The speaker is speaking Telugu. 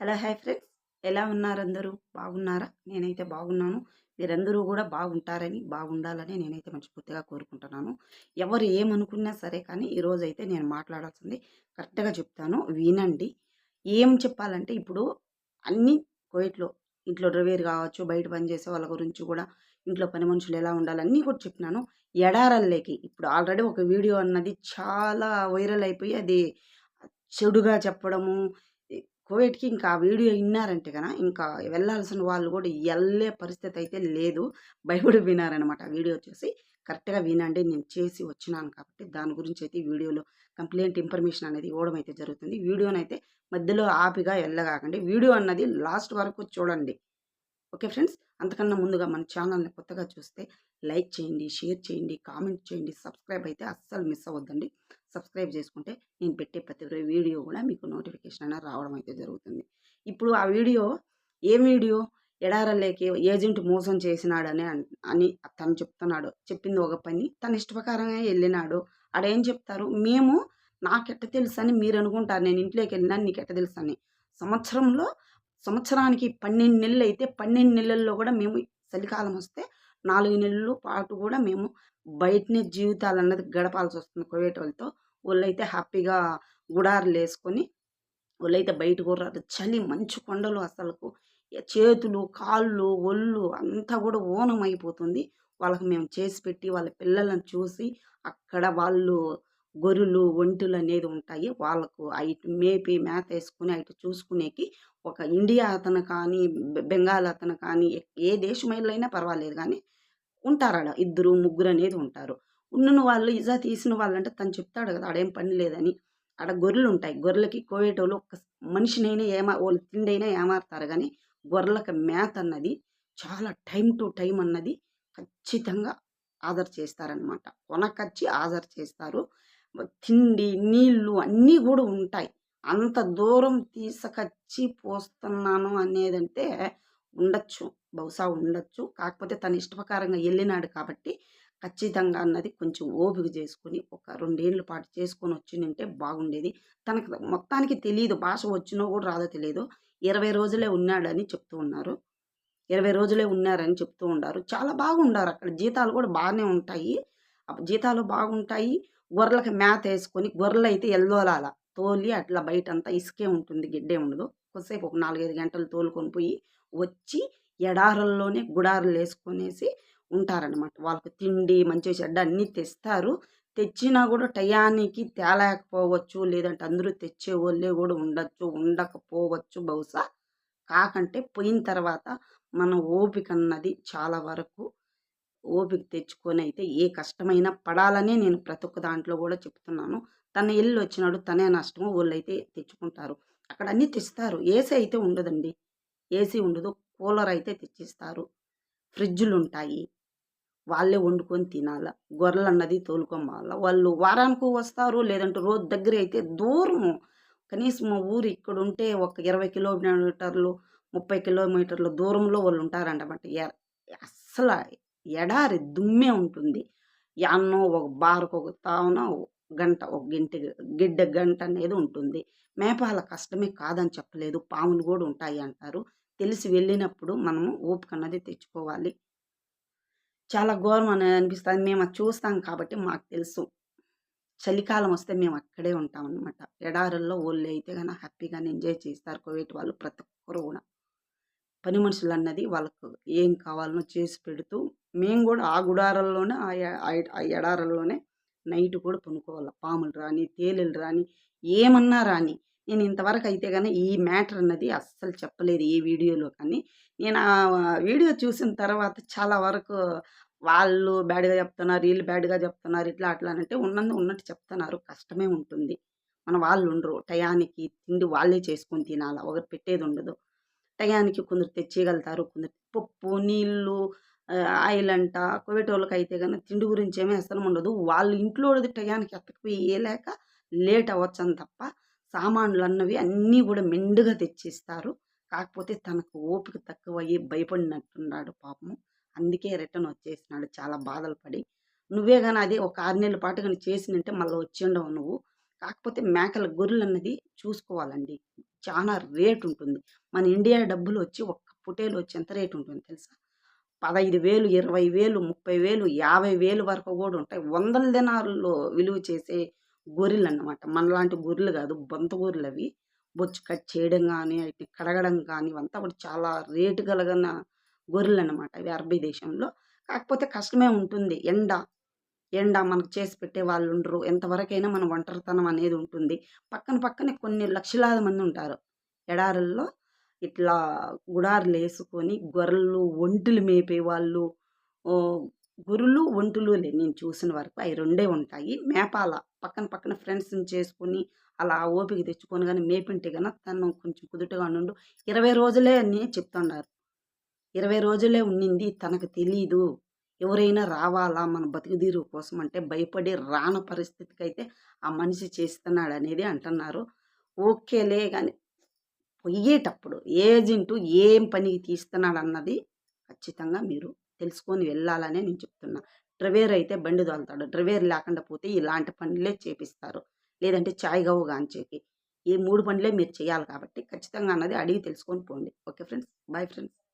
Hello hi friends. ఎలా ఉన్నారు అందరూ బాగున్నారా? నేనైతే బాగున్నాను. మీరందరూ కూడా బాగుంటారని బాగుండాలని నేనైతే మనస్ఫూర్తిగా కోరుకుంటున్నాను. ఎవరు ఏమనుకున్నా సరే కానీ ఈరోజు అయితే నేను మాట్లాడాల్సింది కరెక్ట్గా చెప్తాను. వినండి. ఏం చెప్పాలంటే ఇప్పుడు అన్ని కోయిట్లో ఇంట్లో డ్రైవర్ కావచ్చు బయట పనిచేసే వాళ్ళ గురించి కూడా ఇంట్లో పని మనుషులు ఎలా ఉండాలి అన్నీ కూడా చెప్పినాను. ఎడారల్లేకి ఇప్పుడు ఆల్రెడీ ఒక వీడియో అన్నది చాలా వైరల్ అయిపోయి అది చెడుగా చెప్పడము కోవిడ్‌కి ఇంకా ఆ వీడియో విన్నారంటే కదా ఇంకా వెళ్ళాల్సిన వాళ్ళు కూడా వెళ్ళే పరిస్థితి అయితే లేదు. భయపడి వినారనమాట ఆ వీడియో చూసి. కరెక్ట్‌గా వినండి. నేను చేసి వచ్చినాను కాబట్టి దాని గురించి అయితే వీడియోలో కంప్లైంట్ ఇన్ఫర్మేషన్ అనేది ఇవ్వడం అయితే జరుగుతుంది. వీడియోనైతే మధ్యలో ఆపిగా వెళ్ళగాకండి వీడియో అన్నది లాస్ట్ వరకు చూడండి. Okay friends. అంతకన్నా ముందుగా మన ఛానల్‌ని కొత్తగా చూస్తే లైక్ చేయండి, షేర్ చేయండి, కామెంట్ చేయండి, సబ్స్క్రైబ్ అయితే అస్సలు మిస్ అవ్వద్దండి. సబ్స్క్రైబ్ చేసుకుంటే నేను పెట్టే ప్రతి వీడియో కూడా మీకు నోటిఫికేషన్ అయినా రావడం అయితే జరుగుతుంది. ఇప్పుడు ఆ వీడియో ఏం వీడియో? ఎడారలేకి ఏజెంట్ మోసం చేసినాడని అని తను చెప్తున్నాడు. చెప్పింది ఒక పని. తన ఇష్టప్రకారంగా వెళ్ళినాడు ఆడేం చెప్తారు? మేము నాకెట్ట తెలుసని మీరనుకుంటారు. నేను ఇంట్లోకి వెళ్ళినా నీకెట్ట తెలుసని. సంవత్సరంలో సంవత్సరానికి పన్నెండు నెలలు అయితే పన్నెండు నెలల్లో కూడా మేము చలికాలం వస్తే నాలుగు నెలలు పాటు కూడా మేము బయటనే జీవితాలు అన్నది గడపాల్సి వస్తుంది గడపాల్సొస్తుంది వాళ్ళతో వాళ్ళైతే హ్యాపీగా గుడారాలేసుకొని వాళ్ళైతే బయట కూర్రారు చలి మంచు కొండలు అసలుకు. చేతులు, కాళ్ళు, ఒళ్ళు అంతా కూడా ఓనం అయిపోతుంది వాళ్ళకి మేము చేసి పెట్టి వాళ్ళ పిల్లలను చూసి అక్కడ వాళ్ళు గొర్రెలు, ఒంటెలు అనేది ఉంటాయి. వాళ్ళకు అయిట్ మేపి మేత వేసుకుని అయిట్ చూసుకునేకి ఒక ఇండియా అతను కానీ, బెంగాల్ అతను కానీ, ఏ దేశమోళ్ళైనా పర్వాలేదు కానీ ఉంటారాడ. ఇద్దరు, ముగ్గురు అనేది ఉంటారు. ఉన్న వాళ్ళు ఇజా తీసిన వాళ్ళంటే తను చెప్తాడు కదా! ఆడేం పని లేదని. ఆడ గొర్రెలు ఉంటాయి గొర్రెలకి కోయేటోళ్ళు ఒక మనిషినైనా ఏమా వాళ్ళు తిండైనా ఏమారుతారు కానీ గొర్రెలకు మేత అన్నది చాలా టైం టు టైం అన్నది ఖచ్చితంగా హాజరు చేస్తారనమాట. కొనకొచ్చి హాజరు చేస్తారు. తిండి, నీళ్ళు అన్నీ కూడా ఉంటాయి. అంత దూరం తీసుకొచ్చి పోస్తున్నాను అనేదంటే ఉండొచ్చు. బహుశా ఉండొచ్చు. కాకపోతే తన ఇష్టప్రకారంగా వెళ్ళినాడు కాబట్టి ఖచ్చితంగా అన్నది కొంచెం ఓపిక చేసుకొని ఒక రెండేళ్ళ పాటు చేసుకొని వచ్చినుంటే బాగుండేది. తనకు మొత్తానికి తెలియదు భాష వచ్చినో కూడా రాదో తెలియదు ఇరవై రోజులే ఉన్నాడని చెప్తూ ఉన్నారు. 20 రోజులే ఉన్నారని చెప్తూ ఉన్నారు చాలా బాగుండారు అక్కడ. జీతాలు కూడా బాగానే ఉంటాయి. జీతాలు బాగుంటాయి. గొర్రెలకి గొర్రెలు గొర్రెలైతే ఎల్లోలాల తోలి అట్లా బయటంతా ఇసుకే ఉంటుంది. గిడ్డే ఉండదు. కొద్దిసేపు ఒక 4, 5 గంటలు తోలుకొని పోయి వచ్చి ఎడారుల్లోనే వేసుకునేసి ఉంటారనమాట. వాళ్ళకి తిండి, మంచి చెడ్డ అన్నీ తెస్తారు. తెచ్చినా కూడా టయానికి తేలేకపోవచ్చు. లేదంటే అందరూ తెచ్చే వాళ్ళే కూడా ఉండొచ్చు. ఉండకపోవచ్చు బహుశా. కాకంటే పోయిన తర్వాత మన ఓపిక అన్నది చాలా వరకు ఓపిక తెచ్చుకొని అయితే ఏ కష్టమైనా పడాలనే నేను ప్రతి ఒక్క దాంట్లో కూడా చెప్తున్నాను. తన ఇల్లు వచ్చినాడు తనే నష్టము. వోళ్ళైతే తెచ్చుకుంటారు. అక్కడ అన్నీ తెస్తారు. ఏసీ అయితే ఉండదండి. ఏసీ ఉండదు. కూలర్ అయితే తెచ్చిస్తారు. ఫ్రిడ్జులుంటాయి. వాళ్ళే వండుకొని తినాల. గొర్రెలన్నది అన్నది పోవాల. వాళ్ళు వారానికి వస్తారు. లేదంటే రోజు దగ్గర అయితే దూరము. కనీసం మా ఊరు ఇక్కడుంటే ఒక 20 కిలోమీటర్లు, 30 కిలోమీటర్ల దూరంలో వాళ్ళుంటారంటమాట. ఎ అసలు ఎడారి దుమ్మే ఉంటుంది. అన్నం ఒక బారకొక తావున గంట ఒక గింటి గిడ్డ గంట అనేది ఉంటుంది. మేపాల కష్టమే కాదని చెప్పలేదు. పాములు కూడా ఉంటాయి అంటారు. తెలిసి వెళ్ళినప్పుడు మనము ఓపిక అన్నది తెచ్చుకోవాలి. చాలా ఘోరం అనేది అనిపిస్తుంది మేము అది చూస్తాం కాబట్టి మాకు తెలుసు. చలికాలం వస్తే మేము అక్కడే ఉంటామనమాట. ఎడారుల్లో అయితే కానీ హ్యాపీగానే ఎంజాయ్ చేస్తారు. కోవిడ్ వాళ్ళు ప్రతి ఒక్కరు కూడా పని మనుషులు అన్నది వాళ్ళకు ఏం కావాలనో చేసి పెడుతూ మేము కూడా ఆ గుడారాల్లోనే ఆ ఎడారల్లోనే ఆ నైట్ కూడా పనుకోవాలి పాములు రాని, తేలులు రాని, ఏమన్నా రాని. నేను ఇంతవరకు అయితే కానీ ఈ మ్యాటర్ అన్నది అస్సలు చెప్పలేదు ఈ వీడియోలో కానీ. నేను ఆ వీడియో చూసిన తర్వాత చాలా వరకు వాళ్ళు బ్యాడ్‌గా చెప్తున్నారు. వీళ్ళు బ్యాడ్‌గా చెప్తున్నారు. ఇట్లా అట్లా అంటే ఉన్నందు ఉన్నట్టు చెప్తున్నారు. కష్టమే ఉంటుంది. మన వాళ్ళు ఉండరు టయానికి తిండి వాళ్ళే చేసుకొని తినాల. ఒకరు పెట్టేది ఉండదు టయానికి కొందరు తెచ్చేయగలుగుతారు. కొందరు పప్పు, నీళ్ళు ఆయిల్ అంట కోటోళ్ళకి అయితే కానీ తిండి గురించి ఏమీ అసలు ఉండదు. వాళ్ళ ఇంట్లో టయానికి ఎత్తకపోయి ఇయ్యలేక లేట్ అవ్వచ్చని తప్ప సామాన్లు అన్నవి అన్నీ కూడా మెండుగా తెచ్చిస్తారు. కాకపోతే తనకు ఓపిక తక్కువయ్యి భయపడినట్టున్నాడు పాపము. అందుకే రిటర్న్ వచ్చేసినాడు చాలా బాధలు పడి. నువ్వే కానీ అదే ఒక ఆరు నెలల పాటు చేసినంటే మళ్ళా వచ్చిండవు నువ్వు. కాకపోతే మేకల గొర్రెలు అన్నది చూసుకోవాలండి చాలా రేటు ఉంటుంది మన ఇండియా డబ్బులు వచ్చి ఒక్క పుటేలు వచ్చి ఎంత రేటు ఉంటుంది తెలుసా? పదహైదు వేలు ఇరవై వేలు ముప్పై వేలు యాభై వేలు వరకు కూడా ఉంటాయి. వందల దినాల్లో విలువ చేసే గొర్రెలు అన్నమాట మనలాంటి గొర్రెలు కాదు బొంత గొర్రెలు అవి బొచ్చు కట్ చేయడం కానీ వాటిని కడగడం కానీ ఇవంతా కూడా చాలా రేటు కలగన గొర్రెలు అన్నమాట అవి అరబీ దేశంలో. కాకపోతే కష్టమే ఉంటుంది. ఎండ ఎండ మనకు చేసి పెట్టే వాళ్ళు ఉండరు. ఎంతవరకైనా మన ఒంటరితనం అనేది ఉంటుంది. పక్కన పక్కనే కొన్ని లక్షలాది మంది ఉంటారు. ఎడారుల్లో ఇట్లా గుడారులు వేసుకొని గొర్రెలు ఒంటెలు మేపే వాళ్ళు గురులు గొర్రెలు ఒంటెలు లే నేను చూసిన వరకు అవి రెండే ఉంటాయి. మేపాల పక్కన పక్కన ఫ్రెండ్స్ని చేసుకొని అలా ఓపిక తెచ్చుకొని కానీ మేపింటే కనుక తను కొంచెం కుదుటగా ఉండు ఇరవై రోజులే అని చెప్తున్నారు ఇరవై రోజులే ఉండింది తనకు తెలీదు. ఎవరైనా రావాలా మన బతుకుదీరు కోసం అంటే భయపడి రాని పరిస్థితికి అయితే ఆ మనిషి చేస్తున్నాడు అనేది అంటున్నారు. ఓకేలే కానీ పోయేటప్పుడు ఏజెంటు ఏం పనికి తీస్తున్నాడు అన్నది ఖచ్చితంగా మీరు తెలుసుకొని వెళ్ళాలనే నేను చెప్తున్నా. డ్రైవేర్ అయితే బండి తోలుతాడు. డ్రైవేర్ లేకుండా పోతే ఇలాంటి పనులే చేపిస్తారు. లేదంటే చాయ్ గాంచేకి ఈ మూడు పనులే మీరు చేయాలి కాబట్టి ఖచ్చితంగా అన్నది అడిగి తెలుసుకొని పోండి. Okay friends. Bye friends.